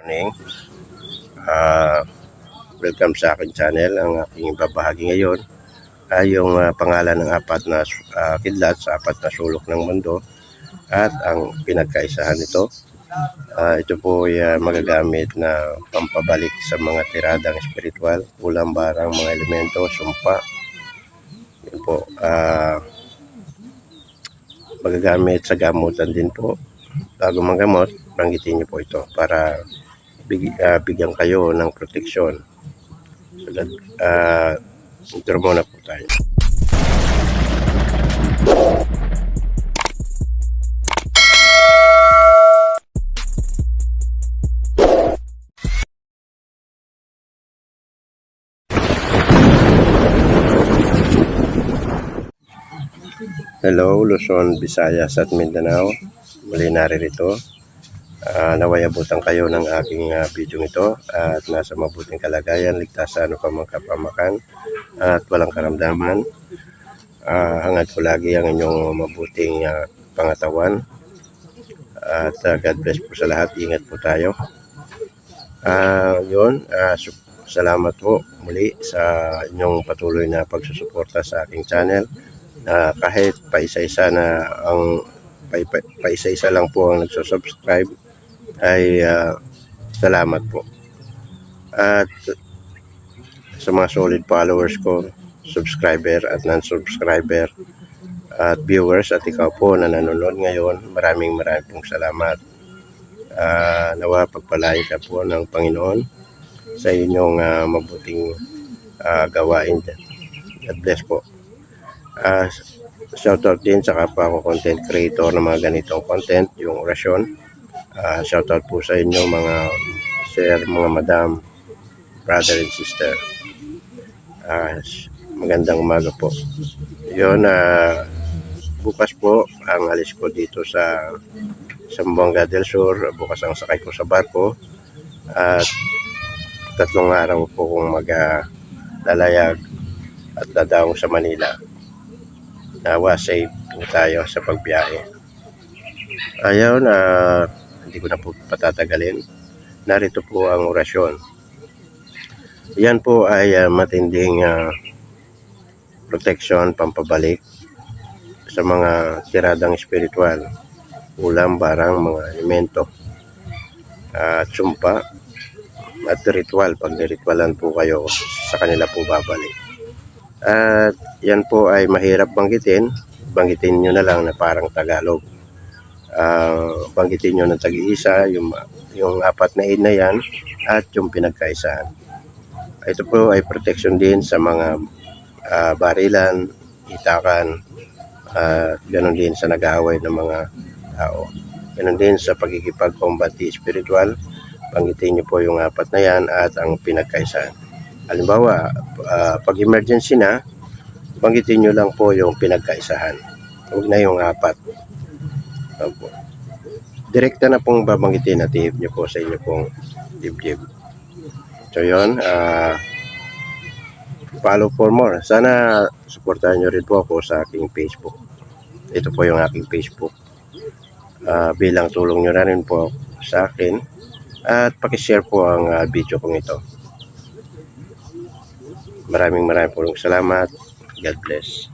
morning. Ah, welcome sa aking channel. Ang aking babahagi ngayon ay yung ah, pangalan ng apat na ah, kidlat sa apat na sulok ng mundo at ang pinagkaisahan nito. Ah, ito po ay ah, magagamit na pampabalik sa mga tiradang espiritual, ulam barang, mga elemento, sumpa. Yun po. Ah, magagamit sa gamutan din po. Bago magamot, banggitin niyo po ito para big, ah, bigyan kayo ng proteksyon. So, uh, intro muna po tayo. Hello, Luzon, Visayas at Mindanao. Muli naririto. Uh, naway abutan kayo ng aking uh, video ito at nasa mabuting kalagayan, ligtas sa ano pa at walang karamdaman. Uh, hangad ko lagi ang inyong mabuting uh, pangatawan at uh, God bless po sa lahat. Ingat po tayo. Uh, yun, uh, salamat po muli sa inyong patuloy na pagsusuporta sa aking channel na kahit paisa-isa na ang pa, pa, paisa-isa lang po ang nagsusubscribe ay ah, salamat po. At sa mga solid followers ko, subscriber at non-subscriber at viewers at ikaw po na nanonood ngayon, maraming maraming pong salamat. Ah, nawa pagpalain ka po ng Panginoon sa inyong ah, mabuting ah, gawain. God bless po. Uh, shoutout din sa kapwa ko content creator ng mga ganitong content, yung orasyon. Uh, shoutout po sa inyo mga sir, mga madam, brother and sister. Uh, magandang umaga po. Yun, uh, bukas po ang alis ko dito sa Sambuanga del Sur. Bukas ang sakay ko sa barko. At tatlong araw po kong maglalayag at dadaong sa Manila nawa safe po tayo sa pagbiyahe. Ayaw na hindi ko na po patatagalin. Narito po ang orasyon. Yan po ay uh, matinding uh, protection, pampabalik sa mga tiradang espiritual, ulam, barang, mga elemento, at uh, sumpa, at ritual. Pag niritualan po kayo, sa kanila po babalik. At yan po ay mahirap banggitin. Banggitin nyo na lang na parang Tagalog. Uh, banggitin nyo ng tag-iisa, yung, yung apat na ina yan, at yung pinagkaisahan. Ito po ay protection din sa mga uh, barilan, itakan, at uh, ganun din sa nag-aaway ng mga tao. Ganun din sa pagkikipag-combati spiritual, banggitin nyo po yung apat na yan at ang pinagkaisahan. Halimbawa, uh, pag emergency na, banggitin nyo lang po yung pinagkaisahan. Huwag na yung apat. Opo. Direkta na pong babanggitin at i nyo po sa inyo pong dibdib. So yun, uh, follow for more. Sana suportahan nyo rin po ako sa aking Facebook. Ito po yung aking Facebook. Uh, bilang tulong nyo na rin po sa akin at pakishare po ang uh, video kong ito. Maraming maraming pong salamat. God bless.